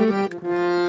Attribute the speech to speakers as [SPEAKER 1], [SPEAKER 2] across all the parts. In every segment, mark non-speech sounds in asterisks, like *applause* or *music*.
[SPEAKER 1] Mm-hmm.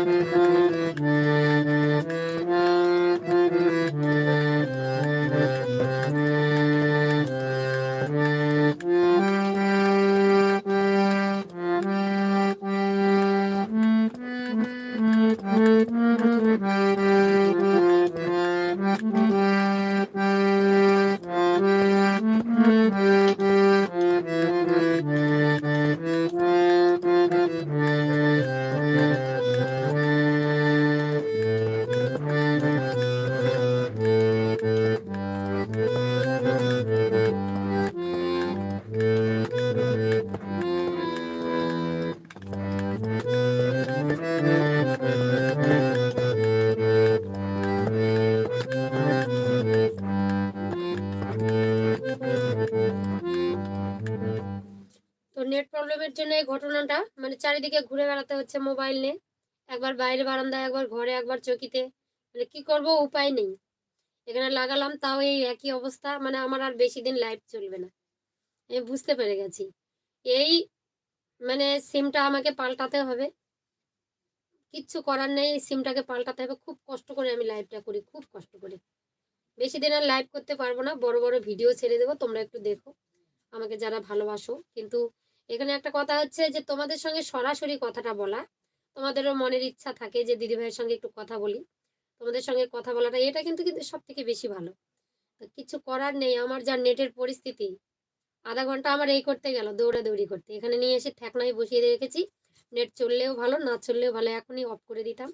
[SPEAKER 1] তো net প্রবলেমের জন্য এই ঘটনাটা মানে চারিদিকে ঘুরে বেড়াতে হচ্ছে মোবাইল নিয়ে। একবার বাইরে বারান্দায়, একবার ঘরে, একবার চকিতে। মানে কি করব, উপায় নেই। এখানে লাগালাম, তাও এই একই অবস্থা। মানে আমার আর বেশি দিন লাইভ চলবে না। আমি বুঝতে পেরে গেছি। এই মানে সিমটা আমাকে পাল্টাতে হবে। কিচ্ছু করার নেই সিমটাকে পাল্টাতে হবে। খুব কষ্ট করে আমি লাইভটা করি, খুব কষ্ট করে। বেশি দিন আর লাইভ করতে পারব না। বড় বড় ভিডিও ছেড়ে দেবো, তোমরা একটু দেখো। আমাকে যারা ভালোবাসো। কিন্তু এখানে একটা কথা হচ্ছে যে, তোমাদের সঙ্গে সরাসরি কথাটা বলা, তোমাদেরও মনের ইচ্ছা থাকে যে, দিদি ভাইয়ের সঙ্গে একটু কথা বলি। তোমাদের সঙ্গে কথা বলাটা, এটা কিন্তু কিন্তু সব থেকে বেশি ভালো। কিছু করার নেই, আমার যা নেটের পরিস্থিতি, আধা ঘণ্টা আমার এই করতে গেল দৌড়াদৌড়ি করতে। এখানে নিয়ে এসে ঠেকনায় বসিয়ে রেখেছি। নেট চললেও ভালো, না চললেও ভালো, এখনই অফ করে দিতাম।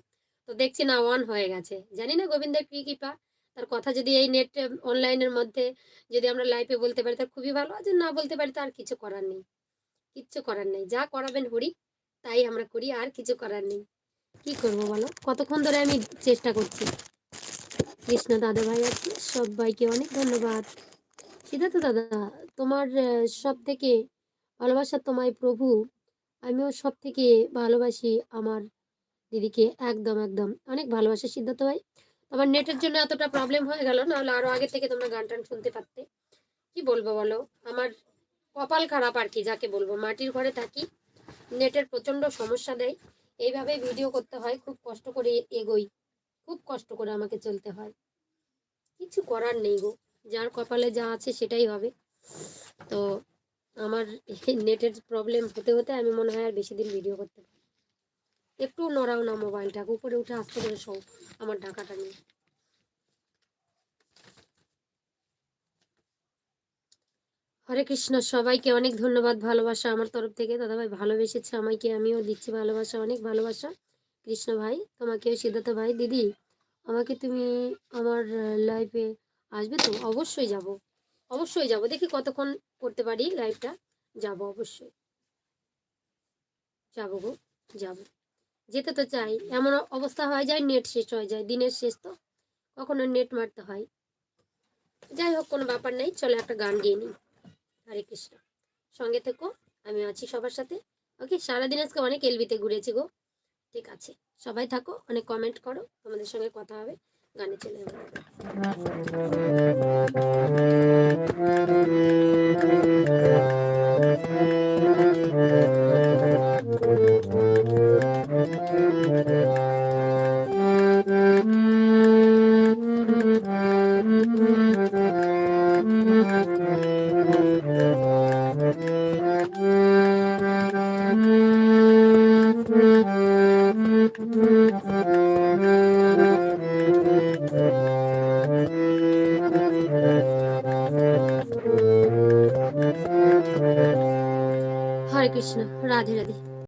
[SPEAKER 1] তো দেখছি না অন হয়ে গেছে। জানি না গোবিন্দের কি কৃপা তার কথা যদি এই নেট অনলাইনের মধ্যে যদি আমরা লাইভে বলতে পারি তার খুবই ভালো। আর না বলতে পারি তার কিছু করার নেই। কিচ্ছু করার নেই। যা করাবেন হরি, তাই আমরা করি, আর কিছু করার নেই। কি করব বলো? কতক্ষণ ধরে আমি চেষ্টা করছি। কৃষ্ণ দাদা ভাই আছে, সবাইকে অনেক ধন্যবাদ। সিদ্ধার্থ দাদা, তোমার সব থেকে ভালোবাসা তোমায় প্রভু। আমিও সব থেকে ভালোবাসি আমার দিদিকে। একদম একদম। অনেক ভালোবাসা সিদ্ধার্থ ভাই। আমার নেটের জন্য এতটা প্রবলেম হয়ে গেল, নাহলে আরও আগে থেকে তোমরা গান টান শুনতে পারতে। কি বলব বলো? আমার কপাল খারাপ আর কি, যাকে বলব? মাটির ঘরে থাকি নেটের প্রচণ্ড সমস্যা দেয়। এইভাবে ভিডিও করতে হয়, খুব কষ্ট করে এগোই, খুব কষ্ট করে আমাকে চলতে হয়। কিছু করার নেই গো, যার কপালে যা আছে সেটাই হবে। তো আমার *laughs* নেটের প্রবলেম হতে হতে আমি মনে হয় আর বেশি দিন ভিডিও করতে পারি একটু নড়াও না মোবাইলটাকে, উপরে উঠে আসতে করে সব আমার ঢাকাটা নিয়ে। হরে কৃষ্ণ, সবাইকে অনেক ধন্যবাদ, ভালোবাসা আমার তরফ থেকে। দাদাভাই ভালোবেসেছে আমাকে, আমিও দিচ্ছি ভালোবাসা, অনেক ভালোবাসা। কৃষ্ণ ভাই, তোমাকেও, সিদ্ধার্থ ভাই, দিদি, আমাকে তুমি আমার লাইফে আসবে তো? অবশ্যই যাব। অবশ্যই যাব। দেখি কতক্ষণ করতে পারি লাইভটা যাব অবশ্যই। যাব গো, যাব। যেতে তো চাই। এমন অবস্থা হয়ে যায় নেট শেষ হয়ে যায়, দিনের শেষ তো। কখনো নেট মারতে হয়। যাই হোক, কোনো ব্যাপার নেই, চলো একটা গান গিয়ে নিই। হরে কৃষ্ণ। সঙ্গে থেকো আমি আছি সবার সাথে। ওকে, সারাদিন আজকে অনেক এলবিতে ঘুরেছি গো। ঠিক আছে, সবাই থাকো, অনেক কমেন্ট করো, তোমাদের সঙ্গে কথা হবে, গানে চলে যাব।
[SPEAKER 2] হরে কৃষ্ণ রাধে রাধে।